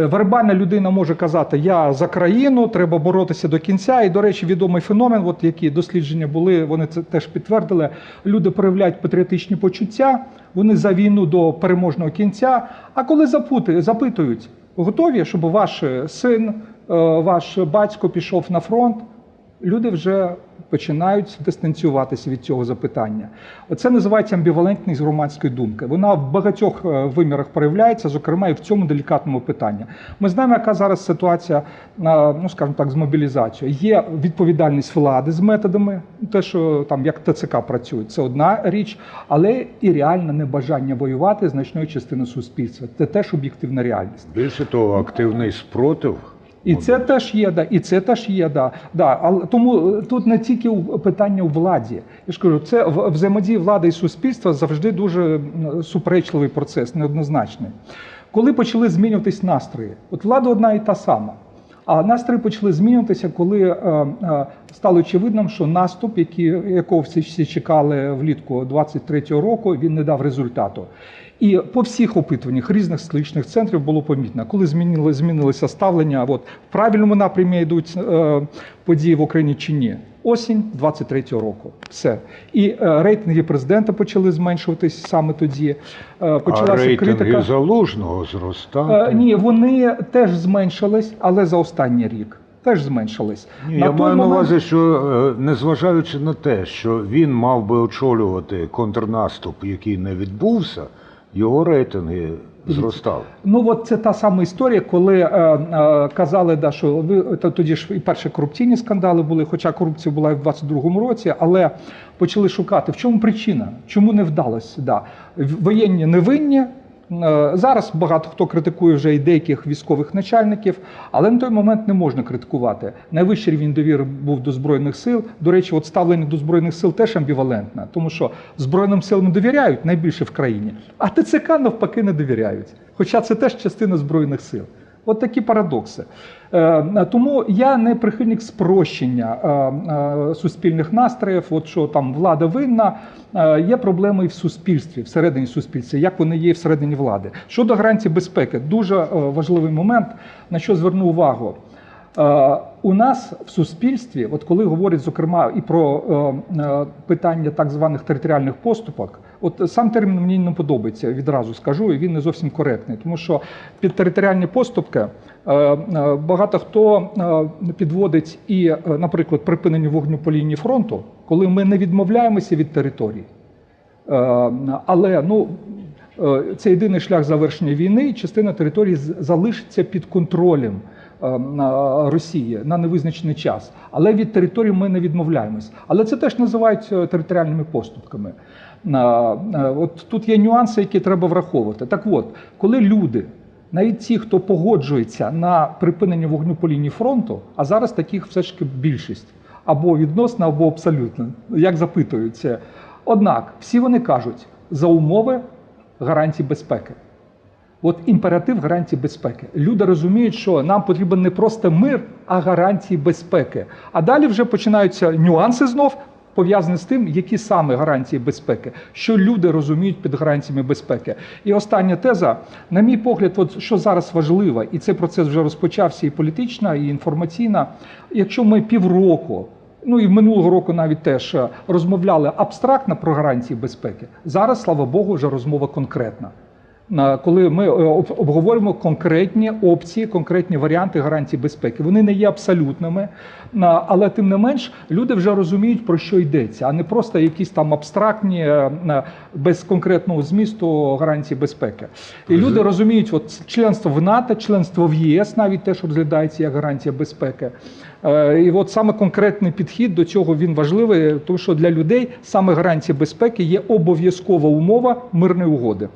Е, Вербальна людина може казати, я за країну, треба боротися до кінця. І, до речі, відомий феномен, от які дослідження були, вони це теж підтвердили. Люди проявляють патріотичні почуття, вони за війну до переможного кінця. А коли запути, запитують, готові, щоб ваш син, е, ваш батько пішов на фронт, люди вже починають дистанціюватися від цього запитання. Оце називається амбівалентність громадської думки. Вона в багатьох е, вимірах проявляється, зокрема і в цьому делікатному питанні. Ми знаємо, яка зараз ситуація, на, ну скажімо так, з мобілізацією. Є відповідальність влади з методами, те, що там як ТЦК працює, це одна річ, але і реальне небажання воювати значної частини суспільства. Це теж об'єктивна реальність. Більше того, активний спротив. І це теж є, да, і це теж є, да. Да. Але тому е, тут не тільки питання у владі. Я ж кажу, це взаємодія влади і суспільства завжди дуже суперечливий процес, неоднозначний. Коли почали змінюватись настрої, от влада одна і та сама. А настрої почали змінюватися, коли е, е, стало очевидним, що наступ, який, якого всі, всі чекали влітку 23-го року, він не дав результату. І по всіх опитуваннях різних столичних центрів було помітно, коли змінили, змінилося ставлення, от в правильному напрямі йдуть е, події в Україні чи ні. Осінь 23-го року. Все. І е, рейтинги президента почали зменшуватись саме тоді. Е, А почалася рейтинги критика. залужного Е. Ні, вони теж зменшились, але за останній рік теж зменшились. Ні, я маю на увазі, що е, незважаючи на те, що він мав би очолювати контрнаступ, який не відбувся, його рейтинги зростали. Ну от це та сама історія, коли е, е, казали, да, що ви то тоді ж і перші корупційні скандали були, хоча корупція була і в 22-му році, але почали шукати, в чому причина, чому не вдалося. Да. Воєнні невинні. Е, Зараз багато хто критикує вже і деяких військових начальників, але на той момент не можна критикувати. Найвищий рівень довіри був до збройних сил. До речі, от ставлення до збройних сил теж амбівалентне, тому що збройним силам довіряють найбільше в країні, а ТЦК навпаки не довіряють. Хоча це теж частина збройних сил. От такі парадокси. Е, Тому я не прихильник спрощення е, е, суспільних настроїв. От що там влада винна, є проблеми і в суспільстві, всередині суспільства, як вони є всередині влади. Щодо гарантій безпеки, дуже важливий момент, на що зверну увагу. У нас в суспільстві, от коли говорять зокрема і про питання так званих територіальних поступок, от сам термін мені не подобається, відразу скажу, і він не зовсім коректний, тому що під територіальні поступки е, е, багато хто е, підводить і, наприклад, припинення вогню по лінії фронту, коли ми не відмовляємося від території. Але ну, це єдиний шлях завершення війни, і частина території залишиться під контролем Росії на невизначений час. Але від території ми не відмовляємось. Але це теж називають е, територіальними поступками. Е, е, От тут є нюанси, які треба враховувати. Так от, коли люди. Навіть ті, хто погоджується на припинення вогню по лінії фронту, а зараз таких все ж більшість або відносно, або абсолютно, як запитуються. Однак всі вони кажуть за умови гарантій безпеки. От імператив гарантій безпеки. Люди розуміють, що нам потрібен не просто мир, а гарантії безпеки. А далі вже починаються нюанси знов. Пов'язані з тим, які саме гарантії безпеки, що люди розуміють під гарантіями безпеки. І остання теза, на мій погляд, от що зараз важливо, і цей процес вже розпочався і політична, і інформаційна. Якщо ми півроку Ну і минулого року навіть теж е, розмовляли абстрактно про гарантії безпеки. Зараз, слава Богу, вже розмова конкретна. Коли ми е, обговорюємо конкретні опції, конкретні варіанти гарантій безпеки, вони не є абсолютними, але тим не менш люди вже розуміють про що йдеться, а не просто якісь там абстрактні е, без конкретного змісту гарантії безпеки. І люди розуміють, от членство в НАТО, членство в ЄС навіть теж розглядається як гарантія безпеки. Е, І от саме конкретний підхід до цього він важливий, тому що для людей саме гарантія безпеки є обов'язкова умова мирної угоди.